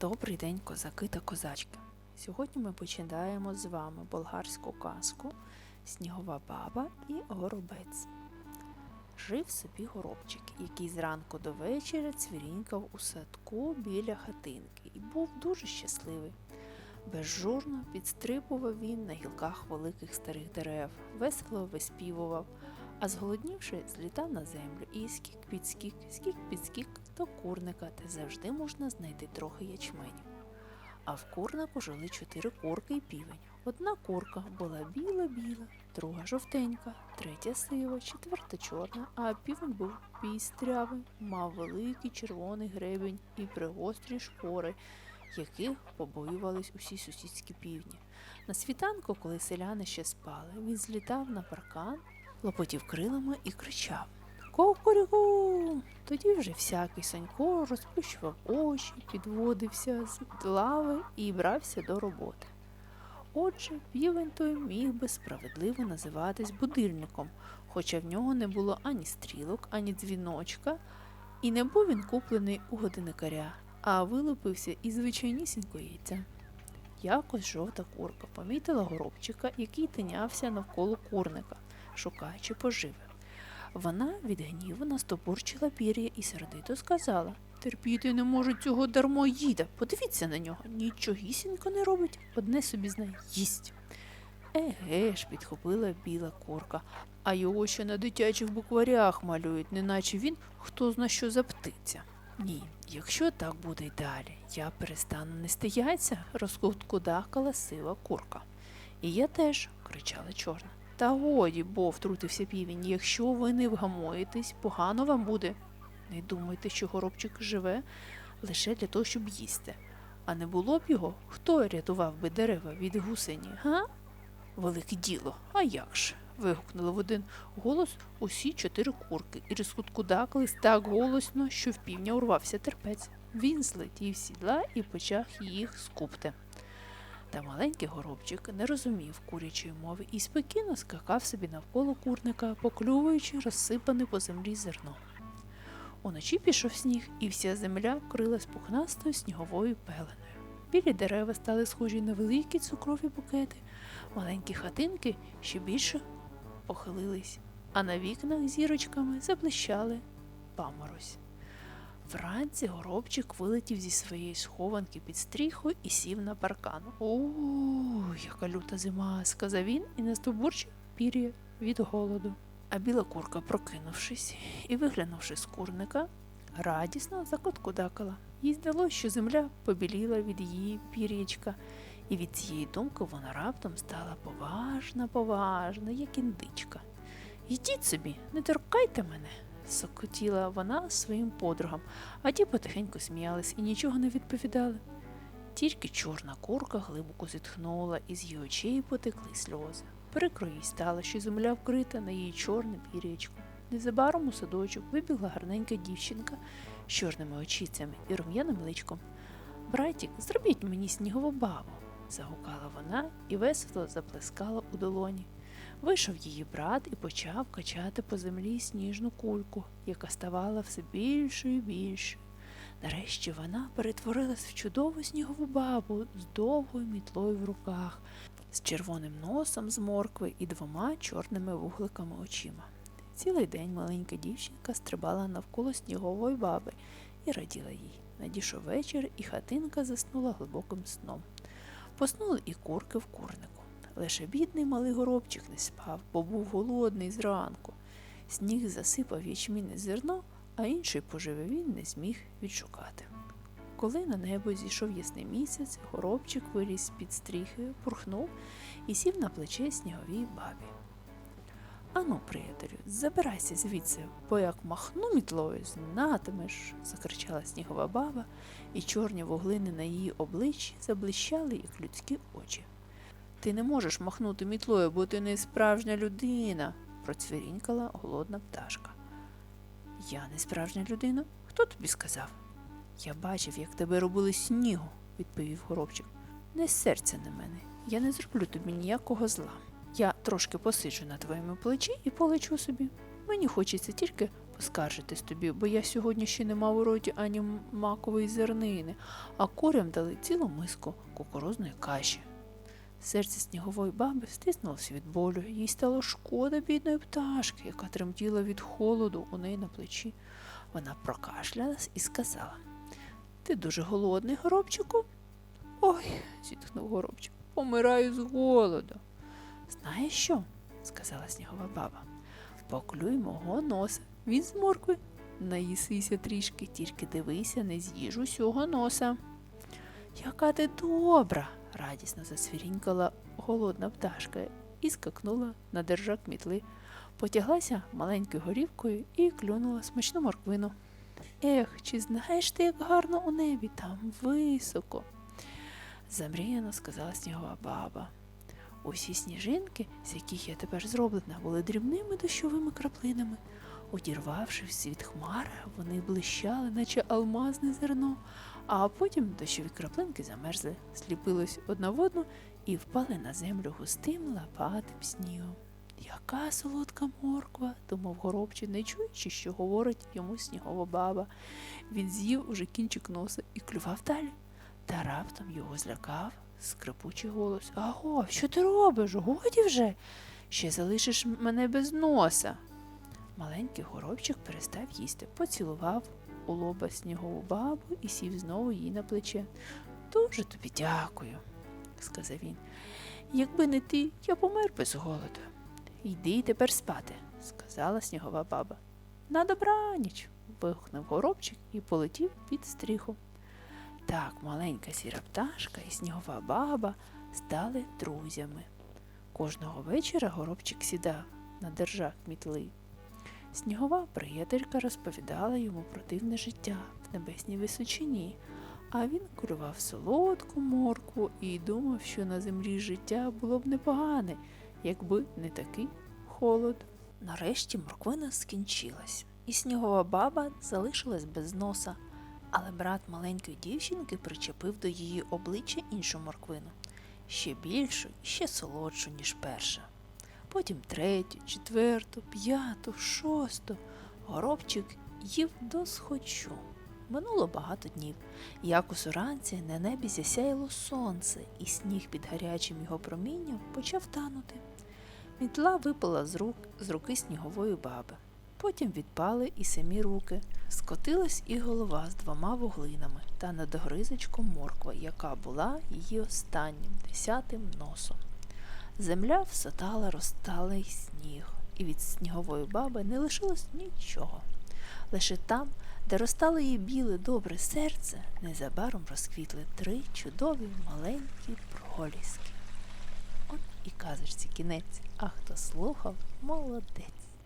Добрий день, козаки та козачки. Сьогодні ми починаємо з вами болгарську казку Снігова баба і горобець. Жив собі горобчик, який зранку до вечора цвірінькав у садку біля хатинки і був дуже щасливий. Безжурно підстрибував він на гілках великих старих дерев, весело виспівував, а зголоднівши, злітав на землю і скік під скік, скік під скік до курника, де завжди можна знайти трохи ячменю. А в курнику жили чотири курки і півень. Одна курка була біла-біла, друга жовтенька, третя сива, четверта чорна, а півень був пістрявий, мав великий червоний гребень і пригострі шпори, яких побоювались усі сусідські півні. На світанку, коли селяни ще спали, він злітав на паркан, лопотів крилами і кричав Кукуріку! Тоді вже всякий Санько розплющував очі, підводився з лави і брався до роботи. Отже, півень той міг би справедливо називатись будильником, хоча в нього не було ані стрілок, ані дзвіночка, і не був він куплений у годинникаря, а вилупився із звичайнісінького яйця. Якось жовта курка помітила горобчика, який тинявся навколо курника, шукаючи поживи. Вона від гніву настопурчила пір'я і сердито сказала Терпіти не можу цього дармоїда. Подивіться на нього, нічогісінько не робить, одне собі знає їсть. Еге ж, підхопила біла курка, а його ще на дитячих букварях малюють, неначе він хто зна що за птиця. Ні, якщо так буде й далі, я перестану нести яйця, розкуткудахкала сива курка. І я теж, кричала чорна. Та годі, бо втрутився півень, якщо ви не вгамуєтесь, погано вам буде. Не думайте, що горобчик живе лише для того, щоб їсти. А не було б його, хто рятував би дерева від гусені, га? Велике діло, а як ж? вигукнули в один голос усі чотири курки і розкуткудакались так голосно, що в півня урвався терпець. Він злетів сідла і почав їх скупти. Та маленький горобчик не розумів курячої мови і спокійно скакав собі навколо курника, поклювуючи розсипане по землі зерно. Уночі пішов сніг, і вся земля вкрилась пухнастою сніговою пеленою. Білі дерева стали схожі на великі цукрові букети, маленькі хатинки ще більше похилились, а на вікнах зірочками заблищали паморозь. Вранці горобчик вилетів зі своєї схованки під стріхою і сів на паркан. О, яка люта зима, сказав він і настовбурчив пір'я від голоду. А біла курка, прокинувшись і виглянувши з курника, радісно закоткудакала. Їй здалося, що земля побіліла від її пір'ячка, і від цієї думки вона раптом стала поважна, поважна, як індичка. Йдіть собі, не торкайте мене, сокотіла вона своїм подругам, а ті потихеньку сміялись і нічого не відповідали. Тільки чорна курка глибоко зітхнула, і з її очей потекли сльози. Прикро їй стало, що земля вкрита на її чорним пір'ячком. Незабаром у садочок вибігла гарненька дівчинка з чорними очицями і рум'яним личком. Братік, зробіть мені снігову бабу, загукала вона і весело заплескала у долоні. Вийшов її брат і почав качати по землі сніжну кульку, яка ставала все більшою і більшою. Нарешті вона перетворилась в чудову снігову бабу з довгою мітлою в руках, з червоним носом з моркви і двома чорними вугликами очима. Цілий день маленька дівчинка стрибала навколо снігової баби і раділа їй. Надійшов вечір, і хатинка заснула глибоким сном. Поснули і курки в курнику. Лише бідний малий горобчик не спав, бо був голодний зранку. Сніг засипав ячмінне зерно, а іншої поживи він не зміг відшукати. Коли на небо зійшов ясний місяць, горобчик виліз під стріхи, пурхнув і сів на плече сніговій бабі. Ану, приятелю, забирайся звідси, бо як махну мітлою, знатимеш, закричала снігова баба, і чорні вуглини на її обличчі заблищали, як людські очі. Ти не можеш махнути мітлою, бо ти не справжня людина, процвірінькала голодна пташка. Я не справжня людина? Хто тобі сказав? Я бачив, як тебе робили снігу, відповів горобчик. Не серця на мене, я не зроблю тобі ніякого зла. Я трошки посиджу на твоєму плечі і полечу собі. Мені хочеться тільки поскаржитись тобі, бо я сьогодні ще не мав у роті ані макової зернини, а курям дали цілу миску кукурузної каші. Серце снігової баби стиснулося від болю, їй стало шкода бідної пташки, яка тремтіла від холоду у неї на плечі. Вона прокашлялась і сказала: Ти дуже голодний, горобчику? Ой, зітхнув горобчик, помираю з голоду. Знаєш що? сказала снігова баба. Поклюй мого носа, він з моркви. Наїсися трішки, тільки дивися, не з'їж усього носа. Яка ти добра, радісно засвірінькала голодна пташка і скакнула на держак мітли, потяглася маленькою горівкою і клюнула смачну морквину. Ех, чи знаєш ти, як гарно у небі, там високо? Замріяно сказала снігова баба. Усі сніжинки, з яких я тепер зроблена, були дрібними дощовими краплинами. Удірвавшись від хмар, вони блищали, наче алмазне зерно, а потім дощові краплинки замерзли, сліпились одна в одну і впали на землю густим лопатим снігом. Яка солодка морква, думав горобчик, не чуючи, що говорить йому снігова баба. Він з'їв уже кінчик носа і клював далі. Та раптом його злякав скрипучий голос. Аго, що ти робиш? Годі вже. Ще залишиш мене без носа. Маленький горобчик перестав їсти, поцілував у лоба снігову бабу і сів знову їй на плече. Дуже тобі дякую, сказав він. Якби не ти, я помер без голоду. Йди тепер спати, сказала снігова баба. На добраніч. вигукнув горобчик і полетів під стріху. Так маленька сіра пташка і снігова баба стали друзями. Кожного вечора горобчик сідав на держак мітли. Снігова приятелька розповідала йому про дивне життя в небесній височині, а він курував солодку моркву і думав, що на землі життя було б непогане, якби не такий холод. Нарешті морквина скінчилась, і снігова баба залишилась без носа, але брат маленької дівчинки причепив до її обличчя іншу морквину, ще більшу і ще солодшу, ніж перша. Потім третю, четверту, п'яту, шосту. Горобчик їв досхочу. Минуло багато днів. Якось уранці на небі засяяло сонце, і сніг під гарячим його промінням почав танути. Мітла випала з рук з руки снігової баби. Потім відпали і самі руки. Скотилась і голова з двома вуглинами та над гризочком морква, яка була її останнім десятим носом. Земля всотала розталий сніг, і від снігової баби не лишилось нічого. Лише там, де розтало її біле добре серце, незабаром розквітли три чудові маленькі проліски. От і казочці кінець, а хто слухав, молодець.